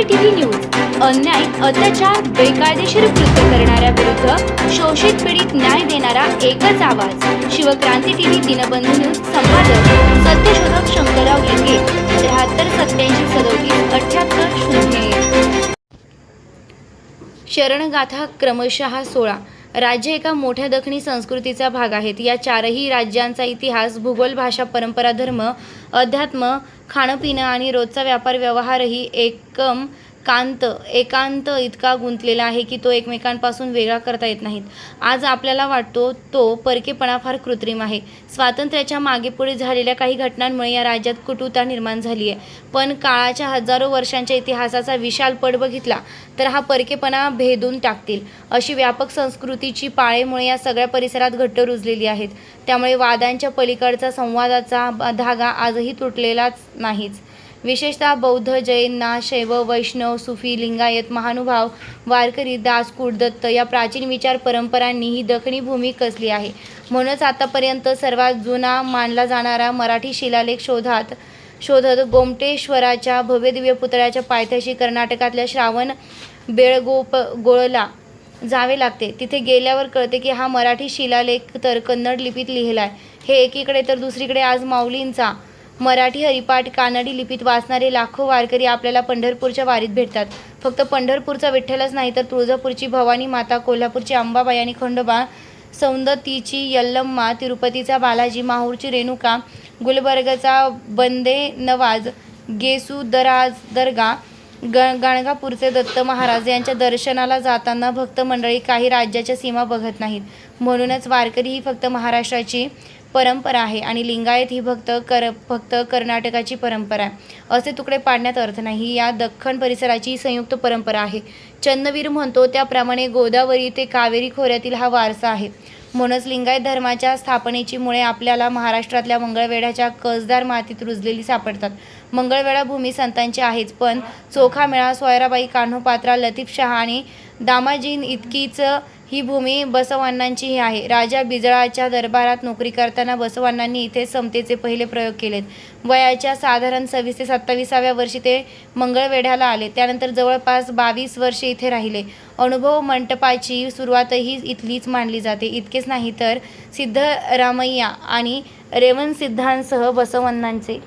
CCTV news. अन्याय अत्याचार बेकायदेशीर कृत्य करणाऱ्या विरुद्ध शोषित पीडित न्याय देणारा एकच आवाज. शिवक्रांती टीव्ही दिनबंधू न्यूज संपादक सत्यशोधक शंकरराव लिंगे त्र्याहत्तर सत्याऐंशी सदोतीस अठ्याहत्तर शून्य शरणगाथा क्रमशः सोळा. राज्य एका मोठ्या दखनी संस्कृतीचा भाग आहेत. या चारही राज्यांचा इतिहास भूगोल भाषा परंपरा धर्म अध्यात्म खाणं पिणं आणि रोजचा व्यापार व्यवहारही एकम कांत एकांत इतका गुंतलेला आहे की तो एकमेकांपासून वेगळा करता येत नाहीत. आज आपल्याला वाटतो तो परकेपणा फार कृत्रिम आहे. स्वातंत्र्याच्या मागेपुढे झालेल्या काही घटनांमुळे या राज्यात कुटुता निर्माण झाली आहे. पण काळाच्या हजारो वर्षांच्या इतिहासाचा विशाल पट बघितला तर हा परकेपणा भेदून टाकतील. अशी व्यापक संस्कृतीची पाळेमुळे या सगळ्या परिसरात घट्ट रुजलेली आहेत. त्यामुळे वादांच्या पलीकडचा संवादाचा धागा आजही तुटलेलाच नाहीच. विशेषतः बौद्ध जैन शैव वैष्णव सुफी लिंगायत महानुभाव वारकरी दास कुडदत्त या प्राचीन विचार परंपरांनी ही दखणी भूमी कसली आहे? म्हणूनच आतापर्यंत सर्वात जुना मानला जाणारा मराठी शिलालेख शोधात शोधत गोमटेश्वराच्या भव्यदिव्य पुतळ्याच्या पायथ्याशी कर्नाटकातल्या श्रावण बेळगोप गोळला जावे लागते. तिथे गेल्यावर कळते की हा मराठी शिलालेख तर कन्नड लिपीत लिहिला आहे हे एकीकडे तर दुसरीकडे आज माऊलींचा मराठी हरिपाठ कानडी लिपीत वाचणारे लाखो वारकरी आपल्याला पंढरपूरच्या वारीत भेटतात. फक्त पंढरपूरचा विठ्ठलच नाही तर तुळजापूरची भवानी माता कोल्हापूरची अंबाबाई आणि खंडोबा सौंदतीची यल्लम्मा तिरुपतीचा बालाजी माहूरची रेणुका गुलबर्गचा बंदे नवाज गेसू दराज दर्गा ग गाणगापूरचे दत्त महाराज यांच्या दर्शनाला जाताना भक्त मंडळी काही राज्याच्या सीमा बघत नाहीत. म्हणूनच वारकरी ही फक्त महाराष्ट्राची परंपरा आहे आणि लिंगायत ही भक्त कर फक्त कर्नाटकाची परंपरा आहे. असे तुकडे पाडण्यात अर्थ नाही. ही या दख्खन परिसराची संयुक्त परंपरा आहे. चन्नवीर म्हणतो त्याप्रमाणे गोदावरी ते कावेरी खोऱ्यातील हा वारसा आहे. म्हणूनच लिंगायत धर्माच्या स्थापनेची मुळे आपल्याला महाराष्ट्रातल्या मंगळवेढ्याच्या कसदार मातीत रुजलेली सापडतात. मंगळवेढा भूमी संतांची आहेच पण चोखा मेळा सोयराबाई कान्होपात्रा लतीफ शहा आणि दामाजीन इतकीच ही भूमी बसवांनांचीही आहे. राजा बिजळाच्या दरबारात नोकरी करताना बसवांनांनी इथे समतेचे पहिले प्रयोग केलेत. वयाच्या साधारण सव्वीस ते सत्तावीसाव्या वर्षी ते मंगळवेढ्याला आले. त्यानंतर जवळपास बावीस वर्षे इथे राहिले. अनुभव मंटपाची सुरुवातही इथलीच मानली जाते. इतकेच नाही तर सिद्धरामय्या आणि रेवणसिद्धांसह बसवण्णांचे